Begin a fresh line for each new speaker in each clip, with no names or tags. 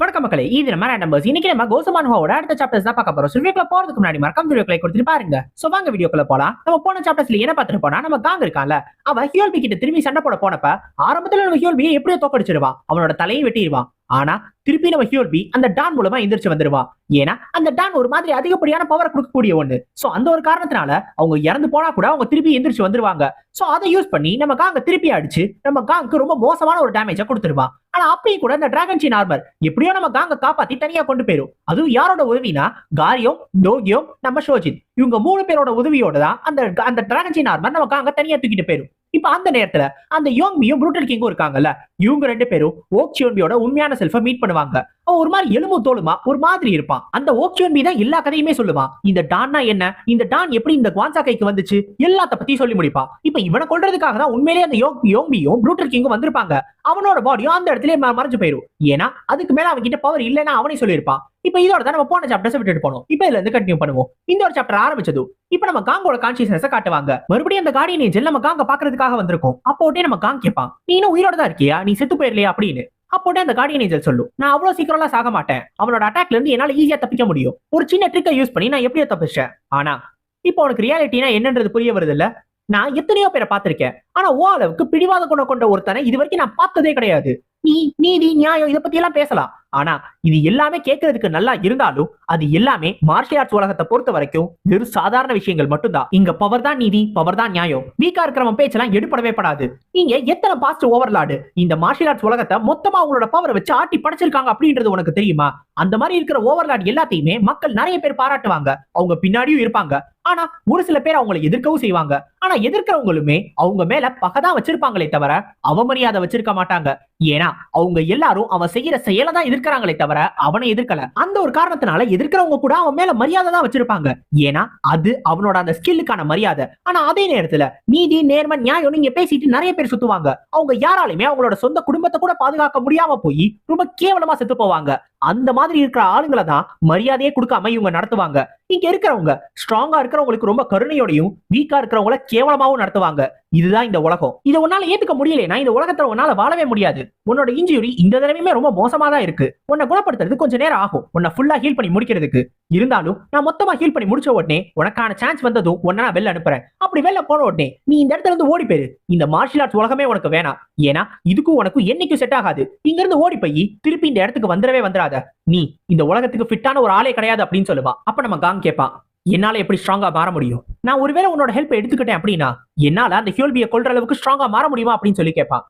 வணக்கம் மக்களே இது நம்ம நம்பர்ஸ் இன்னைக்கு நம்ம கோசமானுவோட அடுத்த சாப்டர்ஸ் தான் பார்க்க போறோம். வீடியோக்குள்ள போறதுக்கு முன்னாடி மறக்காம வீடியோக்களை கொடுத்துட்டு பாருங்க. சோ வாங்க வீடியோக்குள்ள போலாம். நம்ம போன சாப்டர்ஸ்ல என்ன பார்த்துட்டு போனா நம்ம காங்க இருக்கான்ல அவன் ஹியோல்பி கிட்ட திரும்பி சண்டை போட போனப்ப ஆரம்பத்துல நம்ம ஹியோல்பியை எப்படியோ தோக்கடிச்சிருவான். அவனோட தலையை வெட்டிடுவான் ஆனா திருப்பி நம்ம ஹியோல்பி அந்த டான் மூலமா எந்திரிச்சு வந்துருவான் ஏன்னா அந்த டான் ஒரு மாதிரி அதிகப்படியான பவர் கொடுக்கக்கூடிய ஒண்ணு. சோ அந்த ஒரு காரணத்தினால அவங்க இறந்து போனா கூட அவங்க திருப்பி எந்திரிச்சு வந்துருவாங்க. சோ அதை யூஸ் பண்ணி நம்ம காங்க திருப்பி அடிச்சு நம்ம காங்க்கு ரொம்ப மோசமான ஒரு டேமேஜை கொடுத்துருவான் ஆனா அப்பயும் கூட இந்த டிராகன் சீன் ஆர்மர் எப்படியோ நம்ம காங்க காப்பாத்தி தனியா கொண்டு போயிரும். அதுவும் யாரோட உதவினா காரியம் டோகியம் நம்ம ஷோஜித். இவங்க மூணு பேரோட உதவியோட தான் அந்த அந்த டிராகன் சீன் ஆர்மர் நம்ம காங்க தனியா தூக்கிட்டு போயிரும். இப்ப அந்த நேரத்துல அந்த யோங்மியும் புரூட்டல் கிங்கும் இருக்காங்கல்ல இவங்க ரெண்டு பேரும் ஓக் சியோன்பியோட உண்மையான செல்ஃபை மீட் பண்ணுவாங்க. அவன் ஒரு மாதிரி எலும்பு தோலுமா? ஒரு மாதிரி இருப்பான். அந்த ஓக்சியோன்பி தான் எல்லா கதையுமே சொல்லுவான் இந்த டான்னா என்ன? இந்த டான் எப்படி இந்த குவான்சா கைக்கு வந்துச்சு? எல்லாத்த பத்தி சொல்லி முடிப்பான் இப்ப இவனை கொல்றதுக்காக தான் உண்மையிலேயே அந்த யோங் யோங்பியும் ப்ரூட்டர் கிங்கும் வந்திருப்பாங்க. அவனோட பாடியும் அந்த இடத்துல மறைஞ்சு போயிரும். ஏன்னா அதுக்கு மேல அவன் கிட்ட பவர் இல்லைன்னா அவனே சொல்லியிருப்பான் இப்ப இதோட தான் நம்ம போன சாப்டர்ஸ் விட்டுட்டு போனோம். இப்ப இதுல இருந்து கண்டினியூ பண்ணுவோம். இந்த ஒரு சாப்டர் ஆரம்பிச்சது இப்ப நம்ம காங்கோட கான்சியஸ்னஸ் காட்டுவாங்க. மறுபடியும் அந்த கார்டியன் ஏஞ்சல் நம்ம காங்க பாக்குறதுக்காக வந்திருக்கோம். அப்போட்டே நம்ம காங் கேட்பான் நீ இன்னும் உயிரோட தான் இருக்கியா? நீ செத்து போயிடலையா? அப்படின்னு. அப்போட்டே அந்த கார்டியன் ஏஞ்சல் சொல்லும் நான் அவ்வளவு சீக்கிரம்லாம் சாக மாட்டேன். அவனோட அட்டாக்ல இருந்து என்னால ஈஸியா தப்பிக்க முடியும். ஒரு சின்ன ட்ரிக்கை யூஸ் பண்ணி நான் எப்படியோ தப்பிச்சேன் ஆனா இப்போ உனக்கு ரியாலிட்டினா என்னன்றது புரிய வருது இல்ல நான் எத்தனையோ பேரை பார்த்திருக்கேன். ஆனா ஓ அளவுக்கு பிடிவாத குணம் கொண்ட ஒருத்தனை இது வரைக்கும் நான் பார்த்ததே கிடையாது. நீதி நியாயம் இதை பத்தி எல்லாம் பேசலாம். ஆனா இது எல்லாமே கேட்கறதுக்கு நல்லா இருந்தாலும் அது எல்லாமே மார்ஷியல் ஆர்ட்ஸ் உலகத்தை பொறுத்த வரைக்கும் வெறும் சாதாரண விஷயங்கள் மட்டும்தான். இங்க பவர் தான் நீதி பவர் தான் நியாயம். வீக்கா இருக்கிறவன் பேச்செல்லாம் எடுப்படவே படாது. நீங்க எத்தனை பாஸ்ட் ஓவர்லாடு இந்த மார்ஷியல் ஆர்ட்ஸ் உலகத்தை மொத்தமா அவங்களோட பவரை வச்சு ஆட்டி படைச்சிருக்காங்க அப்படின்றது உனக்கு தெரியுமா? அந்த மாதிரி இருக்கிற ஓவர்லாட் எல்லாத்தையுமே மக்கள் நிறைய பேர் பாராட்டுவாங்க. அவங்க பின்னாடியும் இருப்பாங்க. ஆனா ஒரு சில பேர் அவங்களை எதிர்க்கவும் செய்வாங்க. ஆனா எதிர்க்கிறவங்களுமே அவங்க மேல பகதான் வச்சிருப்பாங்களே தவிர அவமரியாதை வச்சிருக்க மாட்டாங்க. ஏன்னா அவங்க எல்லாரும் அவன் செய்யற செயலை தான் எதிர்க்கிறாங்களே தவிர அவனை எதிர்க்கல. அந்த ஒரு காரணத்தினால எதிர்க்கிறவங்க கூட அவன் மேல மரியாதை தான் வச்சிருப்பாங்க. ஏன்னா அது அவனோட அந்த ஸ்கில்லுக்கான மரியாதை. ஆனா அதே நேரத்துல நீதி நேர்மை நியாயம் நீங்க பேசிட்டு நிறைய பேர் சுத்துவாங்க. அவங்க யாராலுமே அவங்களோட சொந்த குடும்பத்தை கூட பாதுகாக்க முடியாம போய் ரொம்ப கேவலமா செத்து போவாங்க. அந்த மாதிரி இருக்கிற ஆளுங்களை தான் மரியாதையே கொடுக்காம இவங்க நடத்துவாங்க. இங்க இருக்கிறவங்க ஸ்ட்ராங்கா இருக்கிறவங்களுக்கு ரொம்ப கருணையோடையும் வீக்கா இருக்கிறவங்கள கேவலமாவும் நடத்துவாங்க. இதுதான் இந்த உலகம். இதை உன்னால ஏத்துக்க முடியலைன்னா இந்த உலகத்துல உன்னால வாழவே முடியாது. உன்னோட இன்ஜுரி இந்த தடவையுமே ரொம்ப மோசமா தான் இருக்கு. உன்னை குணப்படுத்துறது கொஞ்சம் நேரம் ஆகும். உன்னை ஃபுல்லா ஹீல் பண்ணி முடிக்கிறதுக்கு. இருந்தாலும் நான் மொத்தமா ஹீல் பண்ணி முடிச்ச உடனே உனக்கான சான்ஸ் வந்ததும் உன்னை நான் வெளில அனுப்புறேன். அப்படி வெளில போன உடனே நீ இந்த இடத்துல இருந்து ஓடி போயிரு. இந்த மார்ஷியல் ஆர்ட்ஸ் உலகமே உனக்கு வேணாம். ஏன்னா இதுக்கும் உனக்கும் என்னைக்கும் செட் ஆகாது. இங்க இருந்து ஓடி போய் திருப்பி இந்த இடத்துக்கு வந்துடவே வந்துடாத. நீ இந்த உலகத்துக்கு ஃபிட்டான ஒரு ஆளே கிடையாது அப்படின்னு சொல்லுவா. அப்ப நம்ம காங் கேட்பான் என்னால எப்படி ஸ்ட்ராங்கா மாற முடியும்? நான் ஒருவேளை உன்னோட ஹெல்ப் எடுத்துக்கிட்டேன் அப்படின்னா என்னால அந்த ஹியோல்பியை கொள்ற அளவுக்கு ஸ்ட்ராங்கா மாற முடியுமா? அப்படின்னு சொல்லி கேட்பான்.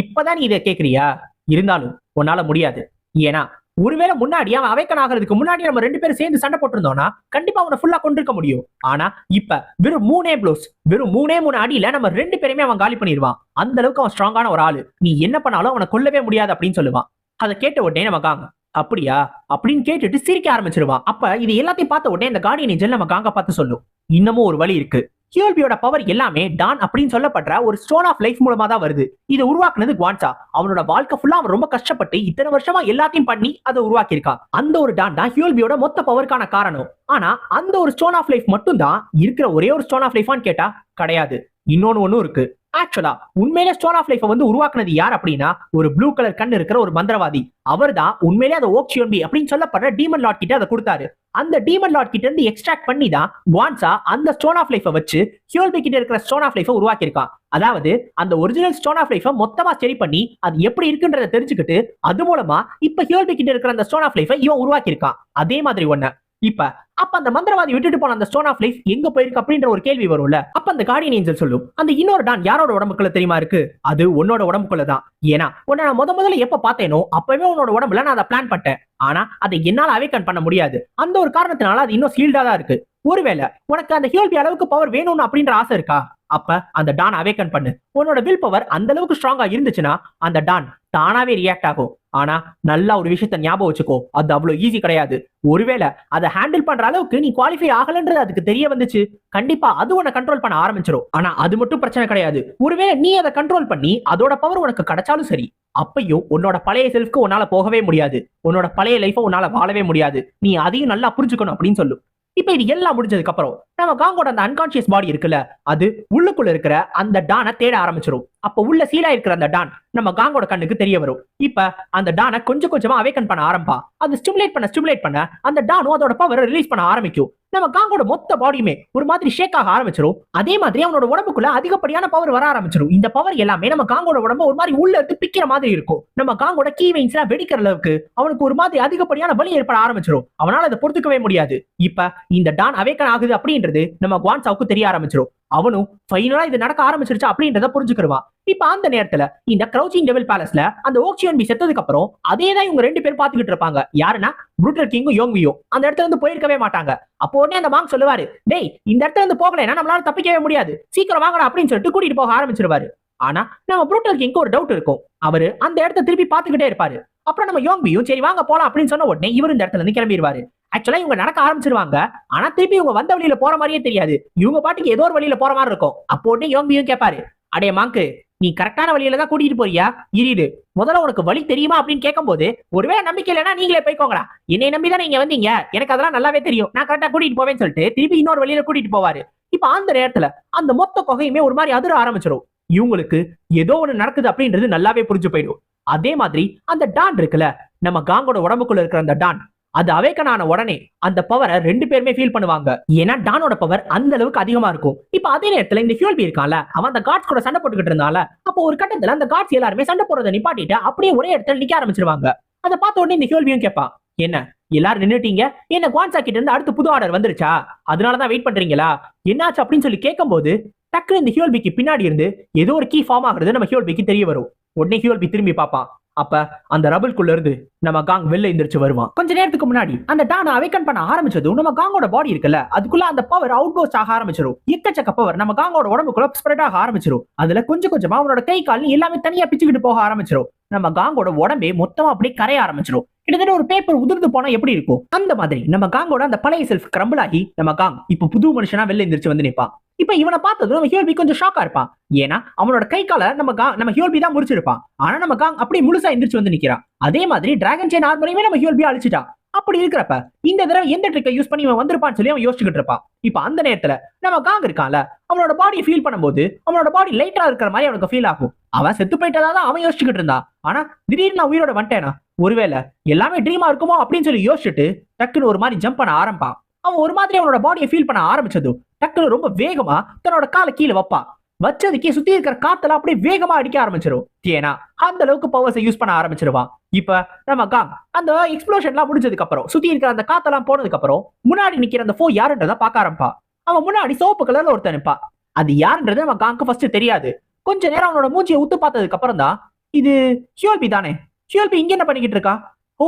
இப்பதான் நீ இதை கேக்குறியா இருந்தாலும் உன்னால முடியாது. ஏன்னா ஒருவேளை முன்னாடி அவன் அவைக்கன் ஆகிறதுக்கு முன்னாடி நம்ம ரெண்டு பேரும் சேர்ந்து சண்டை போட்டிருந்தோம்னா கண்டிப்பா அவனை ஃபுல்லா கொண்டிருக்க முடியும். ஆனா இப்ப வெறும் மூணே ப்ளோஸ் வெறும் மூணே மூணு அடியில நம்ம ரெண்டு பேருமே அவன் காலி பண்ணிடுவான் அந்த அளவுக்கு அவன் ஸ்ட்ராங்கான ஒரு ஆளு. நீ என்ன பண்ணாலும் அவனை கொல்லவே முடியாது அப்படின்னு சொல்லுவான். அதை கேட்ட உடனே நம்ம காங்க அப்படியா? அப்படின்னு கேட்டுட்டு சிரிக்க ஆரம்பிச்சிருவான். அப்ப இது எல்லாத்தையும் பார்த்த உடனே இந்த கார்டியன் ஏஞ்சல் நம்ம காங்க பார்த்து சொல்லும். இன்னமும் ஒரு வழி இருக்கு. ஹியோல்பியோட பவர் எல்லாமே டான் அப்படின்னு சொல்லப்படுற ஒரு ஸ்டோன் ஆஃப் லைஃப் மூலமா தான் வருது. இதை உருவாக்குனது குவான்சா. அவனோட வாழ்க்கை ஃபுல்லா அவன் ரொம்ப கஷ்டப்பட்டு இத்தனை வருஷமா எல்லாத்தையும் பண்ணி அதை உருவாக்கியிருக்கான். அந்த ஒரு டான் தான் ஹியோல்பியோட மொத்த பவருக்கான காரணம். ஆனா அந்த ஒரு ஸ்டோன் ஆஃப் லைஃப் மட்டும் தான் இருக்கிற ஒரே ஒரு ஸ்டோன் ஆஃப் லைஃபான்னு கேட்டா கிடையாது. இன்னொன்னு ஒன்றும் இருக்கு. ஆக்சுவலா உண்மையிலே ஸ்டோன் ஆஃப் லைஃப் வந்து உருவாக்குனது யார் அப்படின்னா ஒரு ப்ளூ கலர் கண் இருக்கிற ஒரு மந்திரவாதி. அவர் தான் உண்மையிலே அதை ஓக்ஷியோன்பி அப்படின்னு சொல்லப்படுற டீமன் லாட் கிட்ட அதை கொடுத்தாரு. அந்த டீமன் லாட் கிட்ட இருந்து எக்ஸ்ட்ராக்ட் பண்ணி தான் குவான்சா அந்த ஸ்டோன் ஆஃப் லைஃபை வச்சு ஹியோல்பி கிட்ட இருக்கிற ஸ்டோன் ஆஃப் லைஃபை உருவாக்கியிருக்கான். அதாவது அந்த ஒரிஜினல் ஸ்டோன் ஆஃப் லைஃபை மொத்தமா சரி பண்ணி அது எப்படி இருக்குன்றத தெரிஞ்சுக்கிட்டு அது மூலமா இப்ப ஹியோல்பி கிட்ட இருக்கிற அந்த ஸ்டோன் ஆஃப் லைஃபை இவன் உருவாக்கியிருக்கான். அதே மாதிரி ஒண்ணு. இப்ப அப்ப அந்த மந்திரவாதி விட்டுட்டு போன அந்த ஸ்டோன் ஆஃப் லைஃப் எங்க போயிருக்கு அப்படின்ற ஒரு கேள்வி வரும்ல. அப்ப அந்த கார்டியன் ஏஞ்சல் சொல்லும் அந்த இன்னொரு டான் யாரோட உடம்புக்குள்ள தெரியுமா இருக்கு? அது உன்னோட உடம்புக்குள்ள தான். ஏன்னா உன்னை நான் முத முதல்ல எப்ப பார்த்தேனோ அப்பவே உன்னோட உடம்புல நான் அதை பிளான் பண்ணேன் ஆனா அதை என்னால அவேக்கன் பண்ண முடியாது. அந்த ஒரு காரணத்தினால அது இன்னும் சீல்டா தான் இருக்கு. ஒருவேளை உனக்கு அந்த ஹியோல்பி அளவுக்கு பவர் வேணும்னு அப்படின்ற ஆசை இருக்கா? அப்ப அந்த டான் அவேக்கன் பண்ணு. உன்னோட வில் பவர் அந்த அளவுக்கு ஸ்ட்ராங்கா இருந்துச்சுன்னா அந்த டான் தானாவே ரியாக்ட் ஆகும். ஆனா நல்லா ஒரு விஷயத்த ஞாபகம் வச்சுக்கோ. அது அவ்வளவு ஈஸி கிடையாது. ஒருவேளை அதை ஹேண்டில் பண்ற அளவுக்கு நீ குவாலிஃபை ஆகலன்றது அதுக்கு தெரிய வந்துச்சு. கண்டிப்பா அது உன்னை கண்ட்ரோல் பண்ண ஆரம்பிச்சிடும் ஆனா அது மட்டும் பிரச்சனை கிடையாது. ஒருவேளை நீ அதை கண்ட்ரோல் பண்ணி அதோட பவர் உனக்கு கிடைச்சாலும் சரி அப்பையும் உன்னோட பழைய செல்ஃப்க்கு உன்னால போகவே முடியாது. உன்னோட பழைய லைஃபை உன்னால வாழவே முடியாது. நீ அதையும் நல்லா புரிஞ்சுக்கணும் அப்படின்னு சொல்லு. இப்ப இது எல்லாம் முடிஞ்சதுக்கு அப்புறம் நம்ம காங்கோட அந்த அன்கான்சியஸ் பாடி இருக்குல்ல அது உள்ளுக்குள்ள இருக்கிற அந்த டானை தேட ஆரம்பிச்சிடும் அப்ப உள்ள சீலா இருக்கிற அந்த டான் நம்ம காங்கோட கண்ணுக்கு தெரிய வரும். இப்ப அந்த டானை கொஞ்சம் கொஞ்சமா அவேக்கன் பண்ண ஆரம்பா அது ஸ்டிமுலேட் பண்ண ஸ்டிமுலேட் பண்ண அந்த டானும் அதோட பவரை ரிலீஸ் பண்ண ஆரம்பிக்கும். நம்ம காங்கோட மொத்த பாடியுமே ஒரு மாதிரி ஷேக் ஆக ஆரம்பிச்சிடும் அதே மாதிரி அவனோட உடம்புக்குள்ள அதிகப்படியான பவர் வர ஆரம்பிச்சிடும் இந்த பவர் எல்லாமே நம்ம காங்கோட உடம்பு ஒரு மாதிரி உள்ள இருந்து பிக்கிற மாதிரி இருக்கும். நம்ம காங்கோட கீ வெயின்ஸ் வெடிக்கிற அளவுக்கு அவனுக்கு ஒரு மாதிரி அதிகப்படியான வலி ஏற்பட ஆரம்பிச்சிடும் அவனால அதை பொறுத்துக்கவே முடியாது. இப்ப இந்த டான் அவேக்கன் ஆகுது அப்படின்றது நம்ம குவான்சாவுக்கு தெரிய ஆரம்பிச்சிடும் அவனும் ஃபைனலா இது நடக்க ஆரம்பிச்சிருச்சு அப்படின்றத புரிஞ்சுக்கிடுவான். இப்ப அந்த நேரத்துல இந்த கிரௌச்சிங் டெவில் பேலஸ்ல அந்த ஓக்சியன் பி செத்ததுக்கு அப்புறம் அதே தான் இவங்க ரெண்டு பேரும் பாத்துக்கிட்டு இருப்பாங்க. யாருன்னா? புரூட்டர் கிங்கும் யோங்வியும் அந்த இடத்துல இருந்து போயிருக்கவே மாட்டாங்க. அப்போ உடனே அந்த மாங் சொல்லுவாரு டேய் இந்த இடத்துல இருந்து போகலைன்னா நம்மளால தப்பிக்கவே முடியாது. சீக்கிரம் வாங்கடா அப்படின்னு சொல்லிட்டு கூட்டிட்டு போக ஆரம்பிச்சிருவாரு. ஆனா நம்ம புரூட்டல் கிங்க்கு ஒரு டவுட் இருக்கும். அவரு அந்த இடத்த திருப்பி பாத்துக்கிட்டே இருப்பாரு. அப்புறம் நம்ம யோங்பியும் சரி வாங்க போலாம் அப்படின்னு சொன்ன உடனே இவர் இந்த இடத்துல இருந்து கிளம்பிடுவாரு ஆக்சுவலா இவங்க நடக்க ஆரம்பிச்சிருவாங்க. ஆனா திருப்பி இவங்க வந்த வழியில போற மாதிரியே தெரியாது. இவங்க பாட்டுக்கு ஏதோ ஒரு வழியில போற மாதிரி இருக்கும். அப்போ உடனே கேட்பாரு அடே மாங்கு நீ கரெக்டான வழியில தான் கூட்டிட்டு போறியா? இரிது முதல்ல உனக்கு வழி தெரியுமா? அப்படின்னு கேட்கும்போது ஒருவேளை நம்பிக்கை இல்லைனா நீங்களே போய்க்கோங்களா என்னை நம்பி தான் நீங்க வந்தீங்க? எனக்கு அதெல்லாம் நல்லாவே தெரியும். நான் கரெக்டா கூட்டிட்டு போவேன்னு சொல்லிட்டு திருப்பி இன்னொரு வழியில கூட்டிட்டு போவாரு. இப்ப அந்த நேரத்துல அந்த மொத்த கொகையுமே ஒரு மாதிரி அதிர ஆரம்பிச்சிடும் இவங்களுக்கு ஏதோ ஒண்ணு நடக்குது அப்படின்றது நல்லாவே புரிஞ்சு போயிடும். அதே மாதிரி அந்த டான் இருக்குல்ல நம்ம காங்கோட உடம்புக்குள்ள இருக்கிற அந்த டான் அது அவேக்கன் ஆன உடனே அந்த பவரை ரெண்டு பேருமே ஃபீல் பண்ணுவாங்க. ஏன்னா டானோட பவர் அந்த அளவுக்கு அதிகமா இருக்கும். இப்ப அதே நேரத்துல இந்த ஹியூல்பி இருக்கான்ல அவன் அந்த காட்ஸ் கூட சண்டை போட்டுக்கிட்டு இருந்தால அப்போ ஒரு கட்டத்துல அந்த காட்ஸ் எல்லாருமே சண்டை போடுறதை நிப்பாட்டிட்டு அப்படியே ஒரே இடத்துல நிக்க ஆரம்பிச்சிருவாங்க. அதை பார்த்த உடனே இந்த ஹியூல்பியும் கேட்பான் என்ன எல்லாரும் நின்னுட்டீங்க? என்ன குவான்சா கிட்ட இருந்து அடுத்து புது ஆர்டர் வந்துருச்சா? அதனாலதான் வெயிட் பண்றீங்களா? என்னாச்சு அப்படின்னு சொல்லி கேட்கும்போது டக்குனு இந்த ஹியோல்பிக்கு பின்னாடி இருந்து ஏதோ ஒரு கீ ஃபார்ம் ஆகுறது நம்ம ஹியோல்பிக்கு தெரிய வரும். உடனே ஹியோல்பி திரும்பி பார்ப்பான். அப்ப அந்த ரபிள்குள்ள இருந்து நம்ம காங் வெளில எந்திரிச்சு வருவான். கொஞ்ச நேரத்துக்கு முன்னாடி அந்த டானை அவேக்கன் பண்ண ஆரம்பிச்சதும் நம்ம காங்கோட பாடி இருக்குல்ல அதுக்குள்ள அந்த பவர் அவுட் போஸ்ட் ஆக ஆரம்பிச்சிடும் எக்கச்சக்க பவர் நம்ம காங்கோட உடம்புக்குள்ள ஸ்ப்ரெட் ஆக ஆரம்பிச்சிடும் அதுல கொஞ்சம் கொஞ்சமா அவனோட கை கால் எல்லாமே தனியா பிச்சுக்கிட்டு போக ஆரம்பிச்சிடும் நம்ம காங்கோட உடம்பே மொத்தமா அப்படியே கரைய ஆரம்பிச்சிடும் கிட்டத்தட்ட ஒரு பேப்பர் உதிர்ந்து போனா எப்படி இருக்கும்? அந்த மாதிரி. நம்ம காங்கோட அந்த பழைய செல்ஃப் கிரம்பிள் ஆகி நம்ம காங் இப்ப புது மனுஷனா வெளில எந்திரிச்சு வந்து நிற்பான் இப்ப இவனை பார்த்ததும் நம்ம ஹியோல்பி கொஞ்சம் ஷாக்கா இருப்பான். ஏன்னா அவனோட கை கால நம்ம கா நம்ம ஹியோல்பி தான் முடிச்சிருப்பான் ஆனா நம்ம காங் அப்படியே முழுசா எந்திரிச்சு வந்து நிக்கிறான். அதே மாதிரி டிராகன் செயின் ஆர்மரையுமே நம்ம ஹியோல்பி அழிச்சிட்டான். அப்படி இருக்கிறப்ப இந்த தடவை எந்த ட்ரிக்கை யூஸ் பண்ணி இவன் வந்திருப்பான்னு சொல்லி அவன் யோசிச்சுக்கிட்டு இருப்பான். இப்போ அந்த நேரத்துல நம்ம காங் இருக்கான்ல அவனோட பாடியை ஃபீல் பண்ணும்போது அவனோட பாடி லைட்டா இருக்கிற மாதிரி அவனுக்கு ஃபீல் ஆகும். அவன் செத்து போயிட்டதா தான் அவன் யோசிச்சுக்கிட்டு இருந்தான். ஆனா திடீர்னு நான் உயிரோட வந்துட்டேனா? ஒருவேளை எல்லாமே ட்ரீமா இருக்குமோ அப்படின்னு சொல்லி யோசிச்சுட்டு டக்குன்னு ஒரு மாதிரி ஜம்ப் பண்ண ஆரம்பிப்பான். அவன் ஒரு மாதிரி அவனோட பாடியை ஃபீல் பண்ண ஆரம்பிச்சதும் டக்குன்னு ரொம்ப வேகமா தன்னோட காலை கீழே வைப்பான். வச்சதுக்கே சுத்தி இருக்கிற காத்தெல்லாம் அப்படியே வேகமா அடிக்க ஆரம்பிச்சிடும் ஏன்னா அந்த அளவுக்கு பவர்ஸை யூஸ் பண்ண ஆரம்பிச்சிருவான். இப்ப நம்ம காங் அந்த எக்ஸ்ப்ளோஷன்லாம் முடிஞ்சதுக்கு அப்புறம் சுத்தி இருக்கிற அந்த காத்தெல்லாம் போனதுக்கு அப்புறம் முன்னாடி நிக்கிற அந்த ஃபோ யாருன்றதை பார்க்க ஆரம்பிப்பா. அவன் முன்னாடி சோப்பு கலர்ல ஒருத்தன் நிப்பா அது யாருன்றது நம்ம காங்க்கு ஃபர்ஸ்ட் தெரியாது. கொஞ்ச நேரம் அவனோட மூச்சியை உத்து பார்த்ததுக்கு அப்புறம் தான் இது ஹியோல்பி தானே? ஹியோல்பி இங்க என்ன பண்ணிக்கிட்டு இருக்கா ஓ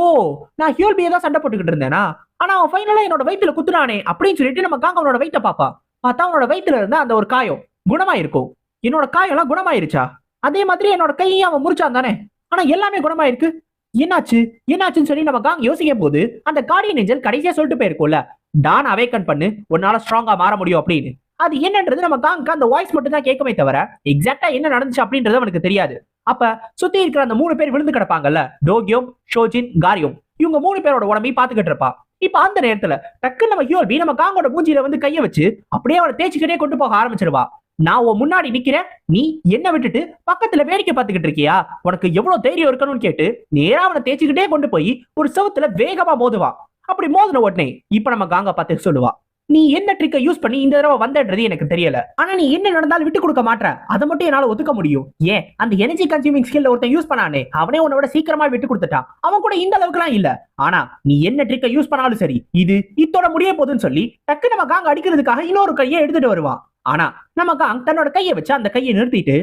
நான் ஹியோல்பியை தான் சண்டை போட்டுக்கிட்டு இருந்தேனா? ஆனா அவன் ஃபைனலா என்னோட வயிற்றுல குத்துனானே அப்படின்னு சொல்லிட்டு நம்ம காங்க அவனோட வயிற்ற பாப்பா பார்த்தா அவனோட வயிற்றுல இருந்தா அந்த ஒரு காயம். குணமாயிருக்கும். என்னோட காயெல்லாம் குணமாயிருச்சா? அதே மாதிரி என்னோட கையை அவன் முறிச்சான் தானே? ஆனா எல்லாமே குணமாயிருக்கு. என்னாச்சு? என்னாச்சுன்னு சொல்லி நம்ம காங் யோசிக்கும் போது அந்த கார்டியன் ஏஞ்சல் கடைசியா சொல்லிட்டு போயிருக்கோம்ல டான் அவேக்கன் பண்ணு. உன்னால ஸ்ட்ராங்கா மாற முடியும் அப்படின்னு. அது என்னன்றது நம்ம காங்க்கு அந்த வாய்ஸ் மட்டும் தான் கேட்கமே தவிர எக்ஸாக்டா என்ன நடந்துச்சு அப்படின்றது அவனுக்கு தெரியாது. அப்ப சுத்தி இருக்கிற அந்த மூணு பேர் விழுந்து கிடப்பாங்கல்ல டோகியோம் ஷோஜின் காரியோம் இவங்க மூணு பேரோட உடம்பையும் பாத்துக்கிட்டு இருப்பா இப்ப அந்த நேரத்துல டக்குன்னு நம்ம ஹியோல்பி நம்ம காங்கோட மூஞ்சியில வந்து கைய வச்சு அப்படியே அவளை தேய்ச்சிக்கிட்டே கொண்டு போக ஆரம்பிச்சிருவா நான் உன் முன்னாடி நிக்கிறேன். நீ என்ன விட்டுட்டு பக்கத்துல வேடிக்கை பார்த்துக்கிட்டு இருக்கியா? உனக்கு எவ்வளவு தைரியம் இருக்கணும்னு கேட்டு நேரா அவனை தேய்ச்சிக்கிட்டே கொண்டு போய் ஒரு செவுத்துல வேகமா மோதுவா. அப்படி மோதின உடனே இப்ப நம்ம காங்க பார்த்து சொல்லுவா நீ என்ன ட்ரிக்கை யூஸ் பண்ணி இந்த தடவை வந்தன்றது எனக்கு தெரியல. ஆனா நீ என்ன நடந்தாலும் விட்டு கொடுக்க மாட்டேன். அதை மட்டும் என்னால ஒத்துக்க முடியும். ஏன்? அந்த எனர்ஜி கன்சியூமிங் ஸ்கில்ல ஒருத்தன் யூஸ் பண்ணானே அவனே உன்னோட சீக்கிரமா விட்டு கொடுத்துட்டான். அவன் கூட இந்த அளவுக்குலாம் இல்ல. ஆனா நீ என்ன ட்ரிக்கை யூஸ் பண்ணாலும் சரி இது இத்தோட முடிய போகுதுன்னு சொல்லி டக்கு நம்ம காங்க அடிக்கிறதுக்காக இன்னொரு கையை எடுத்துட்டு வருவான். ஆனா நம்ம காங் தன்னோட கையை வச்சு அந்த கையை நிறுத்திட்டு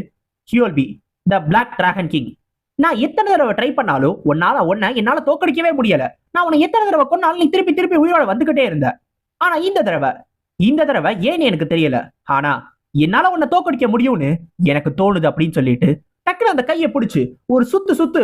ஹியோல்பி த பிளாக் டிராகன் கிங் நான் எத்தனை தடவை ட்ரை பண்ணாலும் உன்னால ஒன்ன என்னால தோக்கடிக்கவே முடியல. நான் உன்னை எத்தனை தடவை கொண்டாலும் நீ திருப்பி திருப்பி உயிரோட வந்துகிட்டே இருந்த. ஆனா இந்த தடவை இந்த தடவை ஏன்னு எனக்கு தெரியல. ஆனா என்னால உன்னை தோக்கடிக்க முடியும்னு எனக்கு தோணுது அப்படின்னு சொல்லிட்டு டக்குனு அந்த கையை பிடிச்சி ஒரு சுத்து சுத்து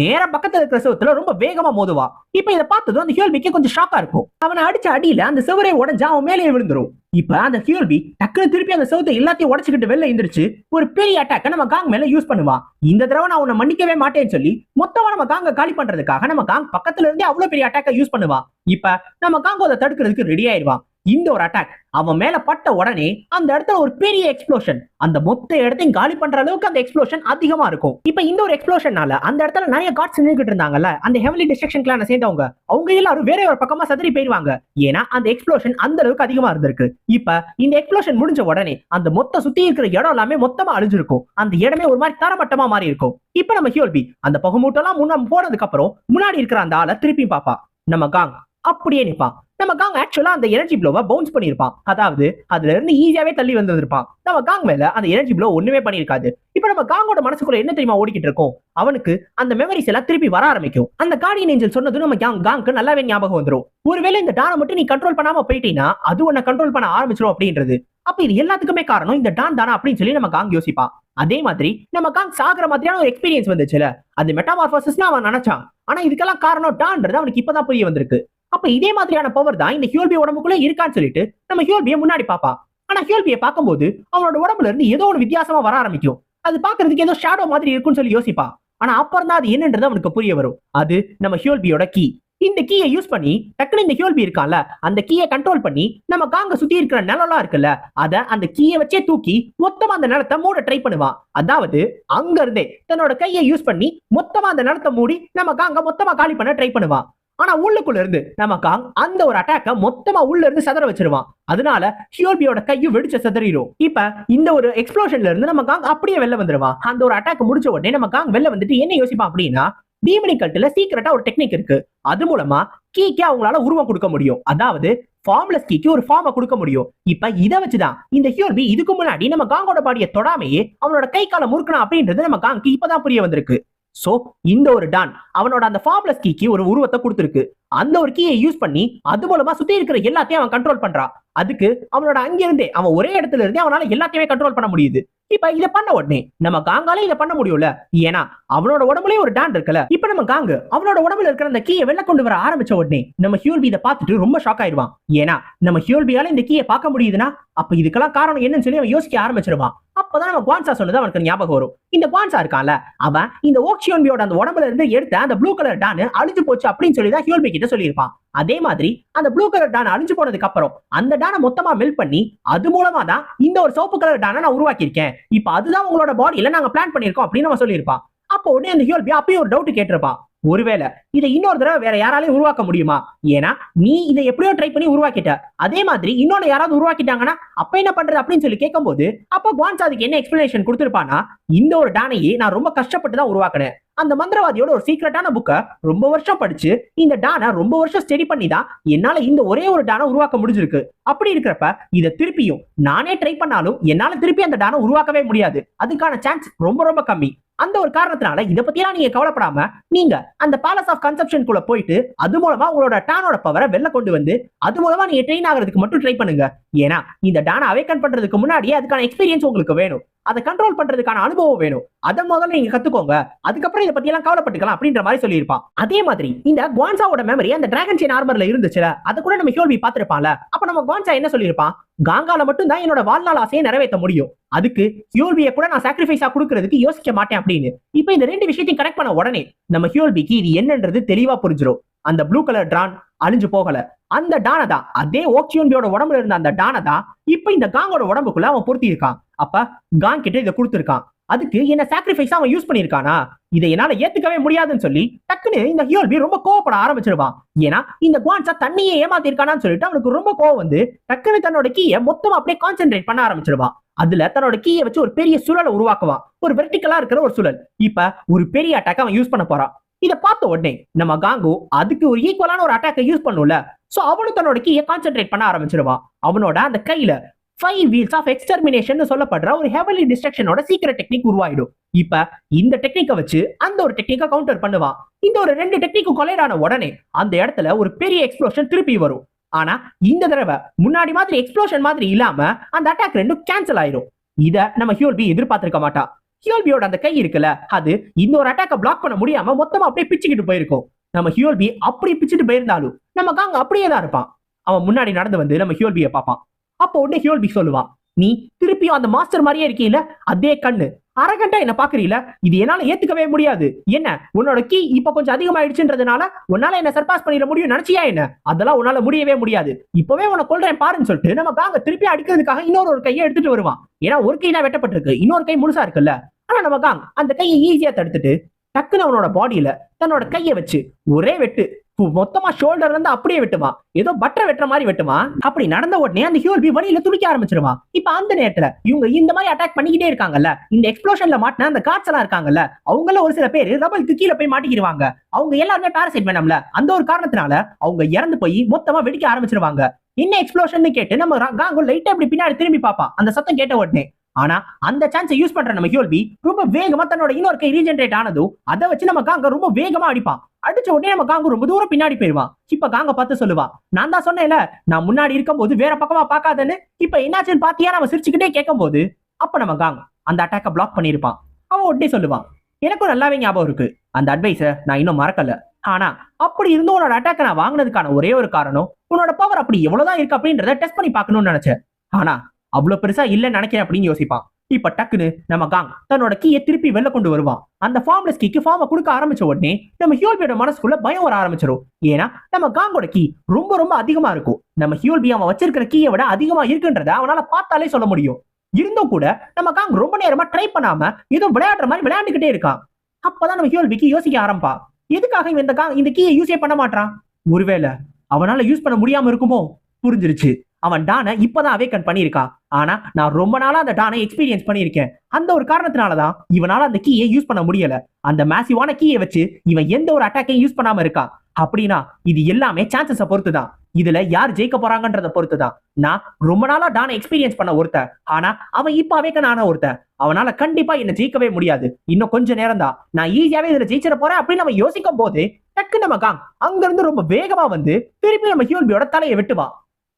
நேர பக்கத்துல இருக்கிற செவத்துல ரொம்ப வேகமா மோதுவா. இப்ப இதை பார்த்ததும் அந்த ஹியோல்பிக்கு கொஞ்சம் ஷாக்கா இருக்கும். அவனை அடிச்ச அடியில அந்த செவரே உடஞ்சா அவன் மேலேயே விழுந்துரும். இப்ப அந்த ஹியோல்பி டக்குனு திருப்பி அந்த செவத்தை எல்லாத்தையும் உடச்சுக்கிட்டு வெளில எந்திரிச்சு ஒரு பெரிய அட்டாக்க நம்ம காங் மேல யூஸ் பண்ணுவான் இந்த தடவை நான் உன்னை மன்னிக்கவே மாட்டேன்னு சொல்லி மொத்தமா நம்ம காங்க காலி பண்றதுக்காக நம்ம காங் பக்கத்துல இருந்தே அவ்வளவு பெரிய அட்டாக்க யூஸ் பண்ணுவான் இப்ப நம்ம காங்கோ அதை தடுக்கிறதுக்கு ரெடி ஆயிடுவான் இந்த ஒரு அட்டாக் அவன் மேல பட்ட உடனே அந்த இடத்துல ஒரு பெரிய எக்ஸ்ப்ளோஷன் அந்த மொத்த இடத்தையும் காலி பண்ற அளவுக்கு அந்த எக்ஸ்ப்ளோஷன் அதிகமா இருக்கும். இப்ப இந்த ஒரு எக்ஸ்ப்ளோஷனால அந்த இடத்துல நிறைய காட்ஸ் நின்றுட்டு இருந்தாங்கல்ல அந்த ஹெவலி டிஸ்ட்ரக்ஷன் கிளான சேர்ந்தவங்க அவங்க எல்லாரும் வேற ஒரு பக்கமா சதறி போயிருவாங்க. ஏன்னா அந்த எக்ஸ்ப்ளோஷன் அந்த அளவுக்கு அதிகமா இருந்திருக்கு. இப்ப இந்த எக்ஸ்ப்ளோஷன் முடிஞ்ச உடனே அந்த மொத்த சுத்தி இருக்கிற இடம் எல்லாமே மொத்தமா அழிஞ்சிருக்கும். அந்த இடமே ஒரு மாதிரி தரமட்டமா மாறி இருக்கும். இப்ப நம்ம ஹியோல்பி அந்த புகமூட்டெல்லாம் முன்ன போனதுக்கு அப்புறம் முன்னாடி இருக்கிற அந்த ஆளை திருப்பி பாப்பா நம்ம காங் அப்படியே நிப்பான். நம்ம காங் ஆக்சுவலா அந்த எனர்ஜி ப்ளோவை பவுன்ஸ் பண்ணிருப்பான் அதாவது அதுல இருந்து ஈஸியாவே தள்ளி வந்திருப்பான் நம்ம காங் மேல அந்த எனர்ஜி ப்ளோ ஒண்ணுமே பண்ணியிருக்காது. இப்ப நம்ம காங்கோட மனசுக்குள்ள என்ன தெரியுமா ஓடிக்கிட்டு இருக்கும்? அவனுக்கு அந்த மெமரிஸ் எல்லாம் திருப்பி வர ஆரம்பிக்கும். அந்த கார்டியன் ஏஞ்சல் சொன்னது நம்ம காங் காங்க்கு நல்லாவே ஞாபகம் வந்துடும் ஒருவேளை இந்த டானை மட்டும் நீ கண்ட்ரோல் பண்ணாம போயிட்டீங்கன்னா அது உன்னை கண்ட்ரோல் பண்ண ஆரம்பிச்சிடும் அப்படின்றது. அப்ப இது எல்லாத்துக்குமே காரணம் இந்த டான் தானா அப்படின்னு சொல்லி நம்ம காங் யோசிப்பான். அதே மாதிரி நம்ம காங் சாகுற மாதிரியான ஒரு எக்ஸ்பீரியன்ஸ் வந்துச்சுல. அது மெட்டாமார்போசிஸ் அவன் நினைச்சான். ஆனா இதுக்கெல்லாம் காரணம் டான்றது அவனுக்கு இப்பதான் புரிய வந்திருக்கு. அப்ப இதே மாதிரியான பவர் தான் இந்த ஹியோல்பி உடம்புக்குள்ள இருக்கான்னு சொல்லிட்டு நம்ம ஹியோல்பியை முன்னாடி பாப்பா. ஆனா ஹியோல்பியை பார்க்கும்போது அவனோட உடம்புல இருந்து ஏதோ ஒரு வித்தியாசமா வர ஆரம்பிக்கும். அது பாக்குறதுக்கு ஏதோ ஷேடோ மாதிரி இருக்கும்னு சொல்லி யோசிப்பா. ஆனா அப்புறம் தான் அது என்னன்றது அவனுக்கு புரிய வரும். அது நம்ம ஹியோல்பியோட கீ இந்த கீயை யூஸ் பண்ணி டக்குனு இந்த ஹியோல்பி இருக்கான்ல அந்த கீயை கண்ட்ரோல் பண்ணி நம்ம காங்க சுத்தி இருக்கிற நிலம்லாம் இருக்குல்ல அத அந்த கீயை வச்சே தூக்கி மொத்தமா அந்த நிலத்தை மூட ட்ரை பண்ணுவான் அதாவது அங்க இருந்தே தன்னோட கையை யூஸ் பண்ணி மொத்தமா அந்த நிலத்தை மூடி நம்ம காங்க மொத்தமா காலி பண்ண ட்ரை பண்ணுவான் ஆனா உள்ளுக்குள்ள இருந்து நம்ம காங் அந்த ஒரு அட்டாக்க மொத்தமா உள்ள இருந்து சதற வச்சிருவான். அதனால ஹியோபியோட கையும் வெடிச்ச சதறிடும். இப்ப இந்த ஒரு எக்ஸ்ப்ளோஷன்ல இருந்து நம்ம காங் அப்படியே வெளில வந்துருவான். அந்த ஒரு அட்டாக் முடிச்ச உடனே நம்ம காங் வெளில வந்துட்டு என்ன யோசிப்பான் அப்படின்னா டீமனி கல்ட்டுல சீக்கிரட்டா ஒரு டெக்னிக் இருக்கு. அது மூலமா கீக்கே அவங்களால உருவம் கொடுக்க முடியும். அதாவது ஃபார்ம்லெஸ் கீக்கு ஒரு ஃபார்மை கொடுக்க முடியும். இப்ப இதை வச்சுதான் இந்த ஹியோர்பி இதுக்கு முன்னாடி நம்ம காங்கோட பாடியை தொடாமையே அவனோட கை காலை முறுக்கணும் அப்படின்றது நம்ம காங்க்கு இப்பதான் புரிய வந்திருக்கு. சோ இந்த ஒரு டான் அவனோட அந்த ஃபார்ம்லெஸ் கீக்கு ஒரு உருவத்தை கொடுத்துருக்கு. அந்த ஒரு கீயை யூஸ் பண்ணி அது மூலமா சுத்தி இருக்கிற எல்லாத்தையும் அவன் கண்ட்ரோல் பண்றான். அதுக்கு அவனோட அங்கிருந்தே அவன் ஒரே இடத்துல இருந்தே அவனால எல்லாத்தையுமே கண்ட்ரோல் பண்ண முடியுது. இப்ப இத பண்ண உடனே நம்ம காங்கால இத பண்ண முடியும்ல? ஏன்னா அவனோட உடம்புலயே ஒரு டான் இருக்கல இப்ப நம்ம காங்கு அவனோட உடம்புல இருக்கிற அந்த கீயை வெளில கொண்டு வர ஆரம்பிச்ச உடனே நம்ம ஹியூல்பி இதை பார்த்துட்டு ரொம்ப ஷாக் ஆயிடுவான். ஏன்னா நம்ம ஹியூல்பியால இந்த கீயை பார்க்க முடியுதுன்னா அப்ப இதுக்கெல்லாம் காரணம் என்னன்னு சொல்லி அவன் யோசிக்க ஆரம்பிச்சிருவான். அப்பதான் நம்ம குவான்சா சொன்னது அவனுக்கு ஞாபகம் வரும். இந்த குவான்சா இருக்கான்ல அவன் இந்த ஓக்ஷியோன்பியோட அந்த உடம்புல இருந்து எடுத்த அந்த ப்ளூ கலர் டான் அழிஞ்சு போச்சு அப்படின்னு சொல்லி தான் ஹியோல்பி கிட்ட சொல்லியிருப்பான். அதே மாதிரி அந்த ப்ளூ கலர் டான் அழிஞ்சு போனதுக்கு அப்புறம் அந்த டானை மொத்தமா மெல்ட் பண்ணி அது மூலமா தான் இந்த ஒரு சோப்பு கலர் டானை நான் உருவாக்கியிருக்கேன். இப்ப அதுதான் உங்களோட பாடியில நாங்க பிளான் பண்ணிருக்கோம் அப்படின்னு அவன் சொல்லியிருப்பான் அப்போ உடனே அந்த ஹியோல்பி அப்பயும் ஒரு டவுட் கேட்டிருப்பான் ஒருவேளை இதை இன்னொரு தடவை வேற யாராலையும் உருவாக்க முடியுமா? ஏன்னா நீ இதை எப்படியோ ட்ரை பண்ணி உருவாக்கிட்ட. அதே மாதிரி இன்னொன்னு யாராவது உருவாக்கிட்டாங்கன்னா அப்ப என்ன பண்றது அப்படின்னு சொல்லி கேட்கும்போது அப்ப குவான்ஸ் அதுக்கு என்ன எக்ஸ்பிளனேஷன் கொடுத்திருப்பானா இந்த ஒரு டானையே நான் ரொம்ப கஷ்டப்பட்டு தான் உருவாக்கினேன். அந்த மந்திரவாதியோட ஒரு சீக்ரெட்டான புக்கை ரொம்ப வருஷம் படிச்சு இந்த டானை ரொம்ப வருஷம் ஸ்டடி பண்ணி தான் என்னால இந்த ஒரே ஒரு டானை உருவாக்க முடிஞ்சிருக்கு. அப்படி இருக்கிறப்ப இதை திருப்பியும் நானே ட்ரை பண்ணாலும் என்னால திருப்பி அந்த டானை உருவாக்கவே முடியாது. அதுக்கான சான்ஸ் ரொம்ப ரொம்ப கம்மி. அந்த ஒரு காரணத்தினால இதை பத்தியெல்லாம் நீங்க கவலைப்படாம நீங்க அந்த பேலஸ் ஆஃப் கன்செப்ஷன் குள்ள போயிட்டு அது மூலமா உங்களோட டானோட பவரை வெளில கொண்டு வந்து அது மூலமா நீங்க ட்ரெயின் ஆகிறதுக்கு மட்டும் ட்ரை பண்ணுங்க. ஏன்னா இந்த டானை அவேக்கன் பண்றதுக்கு முன்னாடியே அதுக்கான எக்ஸ்பீரியன்ஸ் உங்களுக்கு வேணும். அதை கண்ட்ரோல் பண்றதுக்கான அனுபவம் வேணும். அதை முதல்ல நீங்க கத்துக்கோங்க. அதுக்கப்புறம் இதை பத்தி எல்லாம் கவலைப்பட்டுக்கலாம் அப்படின்ற மாதிரி சொல்லியிருப்பான். அதே மாதிரி இந்த குவான்சாவோட மெமரி அந்த டிராகன் செயின் ஆர்மர்ல இருந்துச்சுல அதை கூட நம்ம ஹியோல்வி பார்த்திருப்பான்ல. அப்ப நம்ம குவான்சா என்ன சொல்லியிருப்பான்? காங்கால மட்டும் தான் என்னோட வாழ்நாள் ஆசையை நிறைவேற்ற முடியும். அதுக்கு ஹியோல்பியை கூட நான் சாக்ரிஃபைஸா கொடுக்கறதுக்கு யோசிக்க மாட்டேன் அப்படின்னு. இப்ப இந்த ரெண்டு விஷயத்தையும் கனெக்ட் பண்ண உடனே நம்ம ஹியோல்பிக்கு இது என்னன்றது தெளிவா புரிஞ்சிடும் அந்த ப்ளூ கலர் ட்ரான் அழிஞ்சு போகல. அந்த டானை தான் அதே ஓக்சியோன்பியோட உடம்புல இருந்த அந்த டானை தான் இப்ப இந்த காங்கோட உடம்புக்குள்ள அவன் பொருத்தி இருக்கான் அப்ப காங் கிட்ட இதை கொடுத்துருக்கான். அதுக்கு என்ன சாக்ரிஃபைஸ் அவன் யூஸ் பண்ணிருக்கானா இதை என்னால ஏத்துக்கவே முடியாதுன்னு சொல்லி டக்குன்னு இந்த ஹியோல்பி ரொம்ப கோவப்பட ஆரம்பிச்சிருவான் ஏன்னா இந்த குவான்சா தண்ணியே ஏமாத்திருக்கானான்னு சொல்லிட்டு அவனுக்கு ரொம்ப கோவம் வந்து டக்குன்னு தன்னோட கீயை மொத்தமா அப்படியே கான்சென்ட்ரேட் பண்ண ஆரம்பிச்சிருவான் அதுல தன்னோட கீயை வச்சு ஒரு பெரிய சுழலை உருவாக்குவான் ஒரு வெர்டிக்கலா இருக்கிற ஒரு சுழல். இப்ப ஒரு பெரிய அட்டாக் அவன் யூஸ் பண்ண போறான். இதை பார்த்த உடனே நம்ம காங்கோ அதுக்கு ஒரு ஈக்குவலான ஒரு அட்டாக்கை யூஸ் பண்ணும்ல. சோ அவனும் தன்னோட கீயை கான்சென்ட்ரேட் பண்ண ஆரம்பிச்சிருவான் அவனோட அந்த கையில ஃபைவ் வீல்ஸ் ஆஃப் எக்ஸ்டர்மினேஷன் சொல்லப்படுற ஒரு ஹெவலி டிஸ்ட்ரக்ஷனோட சீக்கிரம் டெக்னிக் உருவாயிடும். இப்ப இந்த டெக்னிக்கை வச்சு அந்த ஒரு டெக்னிக்கை கவுண்டர் பண்ணுவான் இந்த ஒரு ரெண்டு டெக்னிக்கும் கொலைடான உடனே அந்த இடத்துல ஒரு பெரிய எக்ஸ்ப்ளோஷன் திருப்பி வரும். ஆனா இந்த தடவை முன்னாடி மாதிரி எக்ஸ்ப்ளோஷன் மாதிரி இல்லாம அந்த அட்டாக் ரெண்டும் கேன்சல் ஆயிரும். இத நம்ம ஹியோல்பி எதிர்பார்த்திருக்க மாட்டான் ஹியோல்பியோட அந்த கை இருக்குல்ல அது இந்த ஒரு அட்டாக்கை பிளாக் பண்ண முடியாம மொத்தமா அப்படியே பிச்சுக்கிட்டு போயிருக்கும். நம்ம ஹியோல்பி அப்படி பிச்சுட்டு போயிருந்தாலும் நம்ம காங்க அப்படியே தான் இருப்பான். அவன் முன்னாடி நடந்து வந்து நம்ம ஹியோல்பியை பார்ப்பான். அப்போ உடனே ஹியோல்பிக் சொல்லுவான் நீ திருப்பியும் அந்த மாஸ்டர் மாதிரியே இருக்கீல அதே கண்ணு. அரகண்டா என்ன பாக்குறீல இது என்னால ஏத்துக்கவே முடியாது. என்ன? உன்னோட கீ இப்ப கொஞ்சம் அதிகமாயிடுச்சுன்றதுனால உன்னால என்ன சர்பாஸ் பண்ணிட முடியும் நினைச்சியா என்ன? அதெல்லாம் உன்னால முடியவே முடியாது. இப்பவே உன்னை கொள்றேன் பாருன்னு சொல்லிட்டு நம்ம காங்க திருப்பி அடிக்கிறதுக்காக இன்னொரு ஒரு கையை எடுத்துட்டு வருவான். ஏன்னா ஒரு கை தான் வெட்டப்பட்டிருக்கு. இன்னொரு கை முழுசா இருக்குல்ல? ஆனா நம்ம காங் அந்த கையை ஈஸியா தடுத்துட்டு டக்குன்னு அவனோட பாடியில தன்னோட கையை வச்சு ஒரே வெட்டு மொத்தமா ஷோல்டர்ல இருந்து அப்படியே வெட்டுமா. ஏதோ பட்டரை வெட்டுற மாதிரி வெட்டுமா. அப்படி நடந்த உடனே அந்த ஹியூல்பி வழியில துடிக்க ஆரம்பிச்சிருமா இப்ப அந்த நேரத்துல இவங்க இந்த மாதிரி அட்டாக் பண்ணிக்கிட்டே இருக்காங்கல்ல. இந்த எக்ஸ்ப்ளோஷன்ல மாட்டின அந்த கார்ட்ஸ் எல்லாம் இருக்காங்கல்ல அவங்கள ஒரு சில பேர் ரபல் கீழே போய் மாட்டிக்கிடுவாங்க அவங்க எல்லாருமே பேரசைட் வேணாம்ல. அந்த ஒரு காரணத்தினால அவங்க இறந்து போய் மொத்தமா வெடிக்க ஆரம்பிச்சிருவாங்க. என்ன எக்ஸ்ப்ளோஷன் கேட்டு நம்ம காங்கு லைட்டா இப்படி பின்னாடி திரும்பி பார்ப்பான். அந்த சத்தம் கேட்ட உடனே. ஆனா அந்த சான்ஸை யூஸ் பண்ற நம்ம ஹியோல்பி ரொம்ப வேகமா தன்னோட இன்னொரு கை ரீஜென்ரேட் ஆனதும் அதை வச்சு நம்ம காங்க ரொம்ப வேகமா அடிப்பான். அடிச்ச உடனே நம்ம காங்கு ரொம்ப தூரம் பின்னாடி போயிருவான். இப்ப காங்க பார்த்து சொல்லுவா நான் தான் சொன்னேன்ல நான் முன்னாடி இருக்கும்போது வேற பக்கமா பாக்காதேன்னு இப்ப என்னாச்சுன்னு பாத்தியா நம்ம சிரிச்சுக்கிட்டே கேட்கும் போது அப்ப நம்ம காங்க அந்த அட்டாக்கை பிளாக் பண்ணிருப்பான் அவன் உடனே சொல்லுவான் எனக்கும் நல்லாவே ஞாபகம் இருக்கு. அந்த அட்வைஸை நான் இன்னும் மறக்கல. ஆனா அப்படி இருந்தும் உன்னோட அட்டாக்கை நான் வாங்கினதுக்கான ஒரே ஒரு காரணம் உன்னோட பவர் அப்படி எவ்வளவுதான் இருக்கு அப்படின்றத டெஸ்ட் பண்ணி பார்க்கணும்னு நினைச்சேன். ஆனா அவ்வளவு பெருசா இல்லைன்னு நினைக்கிறேன் அப்படின்னு யோசிப்பான். இப்ப டக்குன்னு நம்ம காங் தன்னோட கீயை திருப்பி வெளில கொண்டு வருவான். அந்த ஃபார்ம்லெஸ் கீக்கு ஃபார்மை கொடுக்க ஆரம்பிச்ச உடனே நம்ம ஹியூல்பியோட மனசுக்குள்ள பயம் வர ஆரம்பிச்சிடும் ஏன்னா நம்ம காங்கோட கீ ரொம்ப ரொம்ப அதிகமா இருக்கும். நம்ம ஹியோல்பி அவன் வச்சிருக்கிற கீயை விட அதிகமா இருக்குன்றத அவனால பார்த்தாலே சொல்ல முடியும். இருந்தும் கூட நம்ம காங் ரொம்ப நேரமா ட்ரை பண்ணாம ஏதோ விளையாடுற மாதிரி விளையாண்டுக்கிட்டே இருக்கான். அப்பதான் நம்ம ஹியோல்பிக்கு யோசிக்க ஆரம்பா எதுக்காக இவன் இந்த காங் இந்த கீயை யூஸே பண்ண மாட்டான் ஒருவேளை அவனால யூஸ் பண்ண முடியாம இருக்குமோ? புரிஞ்சிருச்சு. அவன் டானை இப்பதான் அவேக்கன் பண்ணியிருக்கான் ஆனா நான் ரொம்ப நாளா அந்த டானை எக்ஸ்பீரியன்ஸ் பண்ணியிருக்கேன். அந்த ஒரு காரணத்தினாலதான் இவனால அந்த கீயை யூஸ் பண்ண முடியல. அந்த மேசிவான கீயை வச்சு இவன் எந்த ஒரு அட்டாக்கையும் யூஸ் பண்ணாம இருக்கா? அப்படின்னா இது எல்லாமே சான்சஸ பொறுத்து தான் இதுல யார் ஜெயிக்க போறாங்கன்றத பொறுத்து தான் நான் ரொம்ப நாளா டானை எக்ஸ்பீரியன்ஸ் பண்ண ஒருத்தன். ஆனா அவன் இப்ப அவேக்கன் ஆன ஒருத்தன். அவனால கண்டிப்பா என்ன ஜெயிக்கவே முடியாது. இன்னும் கொஞ்ச நேரம் தான். நான் ஈஸியாவே இதுல ஜெயிச்சிட போறேன் அப்படின்னு நம்ம யோசிக்கும் போது டக்கு நம்ம காங் அங்க இருந்து ரொம்ப வேகமா வந்து திருப்பி நம்ம ஹியூல்பியோட தலையை வெட்டுவான்.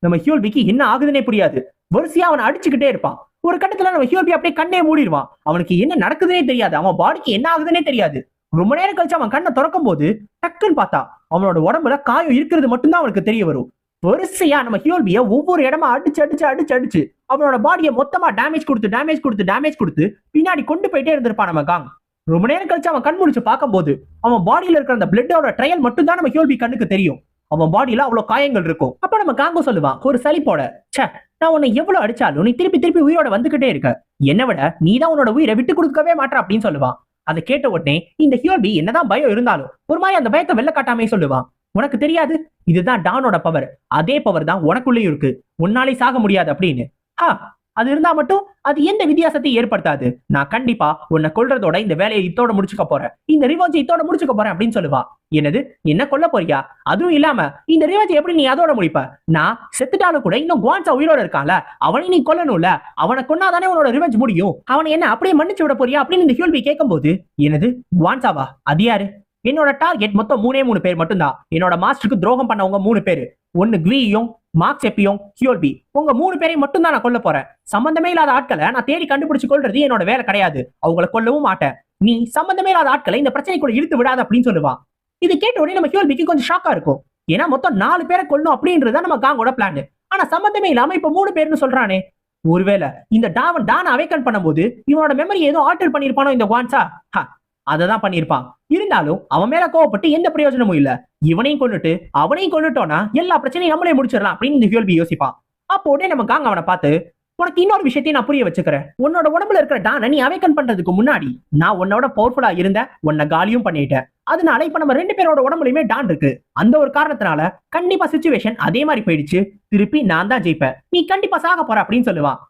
நம்ம ஹியூல்பிக்கு என்ன ஆகுதுன்னே புரியாது. வரிசையா அவனை அடிச்சுக்கிட்டே இருப்பான். ஒரு கட்டத்துல நம்ம ஹியூல்பி அப்படியே கண்ணே மூடிடுவான். அவனுக்கு என்ன நடக்குதுன்னே தெரியாது. அவன் பாடிக்கு என்ன ஆகுதுன்னே தெரியாது. ரொம்ப நேரம் கழிச்சு அவன் கண்ணை திறக்கும் போது டக்குன்னு பார்த்தா அவனோட உடம்புல காயம் இருக்கிறது மட்டும்தான் அவனுக்கு தெரிய வரும். வரிசையா நம்ம ஹியோல்பிய ஒவ்வொரு இடமா அடிச்சு அடிச்சு அடிச்சு அடிச்சு அவனோட பாடியை மொத்தமா டேமேஜ் கொடுத்து டேமேஜ் கொடுத்து டேமேஜ் கொடுத்து பின்னாடி கொண்டு போயிட்டே இருந்திருப்பான் நம்ம காங் ரொம்ப நேரம் கழிச்சு அவன் கண் முடிச்சு பார்க்கும்போது அவன் பாடியில இருக்கிற அந்த பிளட்டோட ட்ரையல் மட்டும் தான் நம்ம ஹியோல்பி கண்ணுக்கு தெரியும். அவன் பாடியில அவ்வளவு காயங்கள் இருக்கும். அப்ப நம்ம காங்கோ சொல்லுவான் ஒரு சளி போட. சே நான் உன்னை எவ்வளவு அடிச்சாலும் நீ திருப்பி திருப்பி உயிரோட வந்துகிட்டே இருக்க. என்னை விட நீ தான் உன்னோட உயிரை விட்டு கொடுக்கவே மாட்டா அப்படின்னு சொல்லுவான் அதை கேட்ட உடனே இந்த ஹியோபி என்னதான் பயம் இருந்தாலும் ஒரு மாதிரி அந்த பயத்தை வெளில காட்டாமே சொல்லுவான் உனக்கு தெரியாது? இதுதான் டானோட பவர் அதே பவர் தான் உனக்குள்ளேயும் இருக்கு. உன்னாலே சாக முடியாது அப்படின்னு. ஆ அது இருந்தா மட்டும் அது எந்த வித்தியாசத்தையும் ஏற்படுத்தாது. நான் கண்டிப்பா உன்னை கொல்றதோட இந்த வேலையை இத்தோட முடிச்சுக்க போறேன். இந்த ரிவாஜை இத்தோட முடிச்சுக்க போறேன் அப்படின்னு சொல்லுவா. என்னது? என்ன கொல்ல போறியா? அதுவும் இல்லாம இந்த ரிவாஜ் எப்படி நீ அதோட முடிப்ப? நான் செத்துட்டாலும் கூட இன்னும் குவான்சா உயிரோட இருக்கான்ல அவனை நீ கொல்லணும்ல அவனை கொன்னாதானே உன்னோட ரிவெஞ்ச் முடியும். அவனை என்ன அப்படியே மன்னிச்சு விட போறியா அப்படின்னு இந்த ஹியூல்பி கேட்கும்போது என்னது? குவான்சாவா? அது யாரு? என்னோட டார்கெட் மொத்தம் மூணே மூணு பேர் மட்டும்தான். என்னோட மாஸ்டருக்கு துரோகம் பண்ணவங்க மூணு பேர். ஒன்னு குவியும் மார்க்ஸ் எப்பியும் ஹியோல்பி உங்க மூணு பேரையும் மட்டும் தான் நான் கொல்ல போறேன். சம்பந்தமே இல்லாத ஆட்களை நான் தேடி கண்டுபிடிச்சு கொள்றது என்னோட வேலை கிடையாது. அவங்கள கொல்லவும் மாட்டேன். நீ சம்பந்தமே இல்லாத ஆட்களை இந்த பிரச்சனைக்குள்ள இழுத்து விடாத அப்படின்னு சொல்லுவான் இது கேட்ட உடனே நம்ம ஹியோல்பிக்கு கொஞ்சம் ஷாக்கா இருக்கும். ஏன்னா மொத்தம் நாலு பேரை கொல்லும் அப்படின்றது நம்ம காங்கோட பிளான் ஆனா சம்பந்தமே இல்லாம இப்ப மூணு பேர்னு சொல்றானே. ஒருவேளை இந்த டாவன் டான் அவேக்கன் பண்ணும்போது இவனோட மெமரி ஏதோ ஆல்டர் பண்ணிருப்பானோ இந்த அதை அததான் பண்ணியிருப்பான். இருந்தாலும் அவன் மேல கோவப்பட்டு எந்த பிரயோஜனமும் இல்ல. இவனையும் கொண்டுட்டு அவனையும் கொண்டுட்டோம்னா எல்லா பிரச்சனையும் நம்மளே முடிச்சிடலாம் அப்படின்னு இந்த ஹியோல்பி யோசிப்பான். அப்போ உடனே நம்ம காங்க அவனை பார்த்து உனக்கு இன்னொரு விஷயத்தையும் நான் புரிய வச்சுக்கிறேன். உன்னோட உடம்புல இருக்கிற டான நீ அவேக்கன் பண்றதுக்கு முன்னாடி நான் உன்னோட பவர்ஃபுல்லா இருந்த உன்னை காலியும் பண்ணிட்டேன். அதனால இப்ப நம்ம ரெண்டு பேரோட உடம்புலயுமே டான் இருக்கு. அந்த ஒரு காரணத்தினால கண்டிப்பா சுச்சுவேஷன் அதே மாதிரி போயிடுச்சு. திருப்பி நான் தான் ஜெயிப்பேன். நீ கண்டிப்பா சாக போற அப்படின்னு சொல்லுவான்.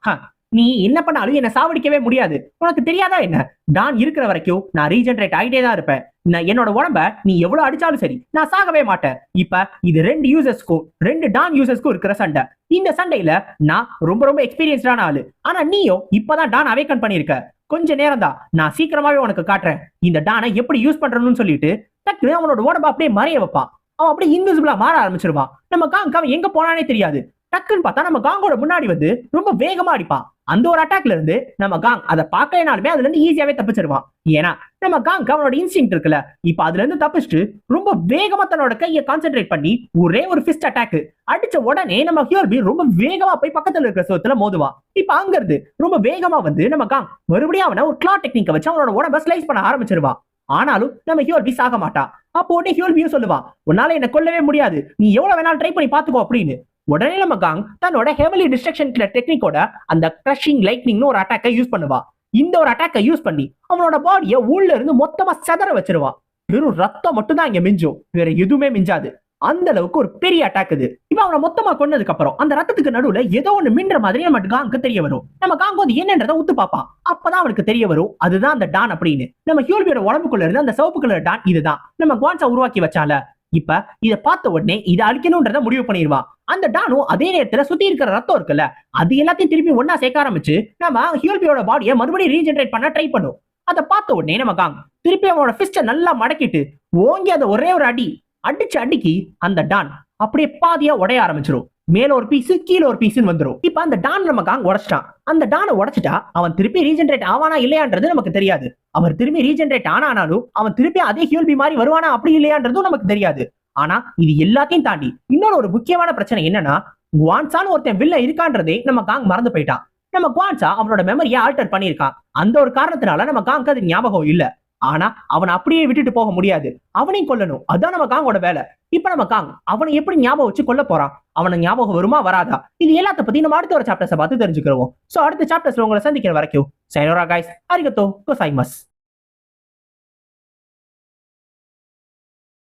நீ என்ன பண்ணாலும் என்ன சாவடிக்கவே முடியாது. உனக்கு தெரியாதா என்ன? டான் இருக்கிற வரைக்கும் நான் ரீஜென்ரேட் ஆகிட்டே தான் இருப்பேன். நான் என்னோட உடம்ப நீ எவ்வளவு அடிச்சாலும் சரி நான் சாகவே மாட்டேன். இப்ப இது ரெண்டு யூசர்ஸ்க்கும் ரெண்டு டான் யூசர்ஸ்க்கும் இருக்கிற சண்டை. இந்த சண்டையில நான் ரொம்ப ரொம்ப எக்ஸ்பீரியன்ஸ்டான ஆளு. ஆனா நீயும் இப்பதான் டான் அவேக்கன் பண்ணிருக்க கொஞ்ச நேரம் தான் நான் சீக்கிரமாவே உனக்கு காட்டுறேன். இந்த டானை எப்படி யூஸ் பண்றணும்னு சொல்லிட்டு டக்குனு அவனோட உடம்ப அப்படியே மறைய வைப்பான். அவன் அப்படியே இன்விசிபிளா மாற ஆரம்பிச்சிருவான். நம்ம காங்க அவன் எங்க போனானே தெரியாது. டக்குன்னு பார்த்தா நம்ம காங்கோட முன்னாடி வந்து ரொம்ப வேகமா அடிப்பான். அந்த ஒரு அட்டாக்ல இருந்து நம்ம காங் அதை பார்க்கலனாலுமே அதுல இருந்து ஈஸியாவே தப்பிச்சிருவான். ஏன்னா நம்ம காங்க்கு அவனோட இன்ஸ்டிங் இருக்குல்ல. இப்ப அதுல இருந்து தப்பிச்சுட்டு ரொம்ப வேகமா தன்னோட கையை கான்சென்ட்ரேட் பண்ணி ஒரே ஒரு ஃபிஸ்ட் அட்டாக் அடிச்ச உடனே நம்ம ஹியோர்பி ரொம்ப வேகமா போய் பக்கத்துல இருக்கிற சோத்துல மோதுவான். இப்ப அங்க இருந்து ரொம்ப வேகமா வந்து நம்ம காங் மறுபடியும் அவனை ஒரு கிளா டெக்னிக்கை வச்சு அவனோட உடம்ப ஸ்லைஸ் பண்ண ஆரம்பிச்சிருவான். ஆனாலும் நம்ம ஹியோர்பி சாக மாட்டான். அப்போ உடனே ஹியோல்பியும் சொல்லுவான் உன்னால என்ன கொல்லவே முடியாது. நீ எவ்வளவு வேணாலும் ட்ரை பண்ணி பாத்துக்கோ அப்படின்னு. உடனே நம்ம காங் தன்னோட ஹெவலி டிஸ்ட்ரக்ஷன் டெக்னிக்கோட அந்த கிரஷிங் லைட்னிங்னு ஒரு அட்டாக்கை யூஸ் பண்ணுவா. இந்த ஒரு அட்டாக்கை யூஸ் பண்ணி அவனோட பாடியை உள்ள இருந்து மொத்தமா செதற வச்சிருவா. வெறும் ரத்தம் மட்டும் தான் இங்க மிஞ்சும். வேற எதுவுமே மிஞ்சாது. அந்த அளவுக்கு ஒரு பெரிய அட்டாக் இது. இப்ப அவனை மொத்தமா கொன்னதுக்கு அப்புறம் அந்த ரத்தத்துக்கு நடுவுல ஏதோ ஒண்ணு மின்ற மாதிரி நம்ம காங்க்கு தெரிய வரும். நம்ம காங்கு வந்து என்னன்றத உத்து பார்ப்பான். அப்பதான் அவனுக்கு தெரிய வரும். அதுதான் அந்த டான் அப்படின்னு. நம்ம ஹியூல்பியோட உடம்புக்குள்ள இருந்து அந்த சிவப்பு கலர் டான் இதுதான். நம்ம குவான்சா உருவாக்கி வச்சால இப்ப இத பார்த்த உடனே இதை அழிக்கணும்ன்றத முடிவு பண்ணிடுவான். அந்த டானு அதே நேரத்துல சுத்தி இருக்கிற ரத்தம் இருக்குல்ல அது எல்லாத்தையும் திருப்பி ஒன்னா சேர்க்க ஆரம்பிச்சு நம்ம ஹியூல்பியோட பாடியை மறுபடியும் ரீஜென்ரேட் பண்ண ட்ரை பண்ணும் அதை பார்த்த உடனே நம்ம காங் திருப்பி அவனோட ஃபிஸ்ட நல்லா மடக்கிட்டு ஓங்கி அதை ஒரே ஒரு அடி அடிச்சு அடிக்கி அந்த டான் அப்படியே பாதியா உடைய ஆரம்பிச்சிரும். மேல ஒரு பீஸ் கீழ ஒரு பீஸ்னு வந்துரும். இப்ப அந்த டான் நம்ம காங் உடச்சிட்டான். அந்த டானை உடைச்சிட்டா அவன் திருப்பி ரீஜென்ரேட் ஆவானா இல்லையான்றது நமக்கு தெரியாது. அவர் திரும்பி ரீஜென்ரேட் ஆனானாலும் அவன் திருப்பி அதே ஹியூல்பி மாதிரி வருவானா அப்படி இல்லையான்றதும் நமக்கு தெரியாது. ஆனா இது எல்லாத்தையும் தாண்டி இன்னொரு ஒரு முக்கியமான பிரச்சனை என்னன்னா குவான்சான்னு ஒருத்தன் வில்ல இருக்கான்றதே நம்ம காங் மறந்து போயிட்டான். நம்ம குவான்சா அவனோட மெமரியை ஆல்டர் பண்ணியிருக்கான். அந்த ஒரு காரணத்தினால நம்ம காங்க்கு அது ஞாபகம் இல்ல. ஆனா அவனை அப்படியே விட்டுட்டு போக முடியாது. அவனையும் கொல்லணும். அதான் நம்ம காங்கோட வேலை. இப்ப நம்ம காங் அவனை எப்படி ஞாபகம் வச்சு கொல்ல போறான்? அவனை ஞாபகம் வருமா வராதா? இது எல்லாத்த பத்தி நம்ம அடுத்த ஒரு சாப்டர்ஸை பார்த்து தெரிஞ்சுக்கிறோம் சோ அடுத்த சாப்டர்ஸ்ல உங்களை சந்திக்கிற வரைக்கும் சைனோரா காய்ஸ் அரிகத்தோ கோசாய்மஸ்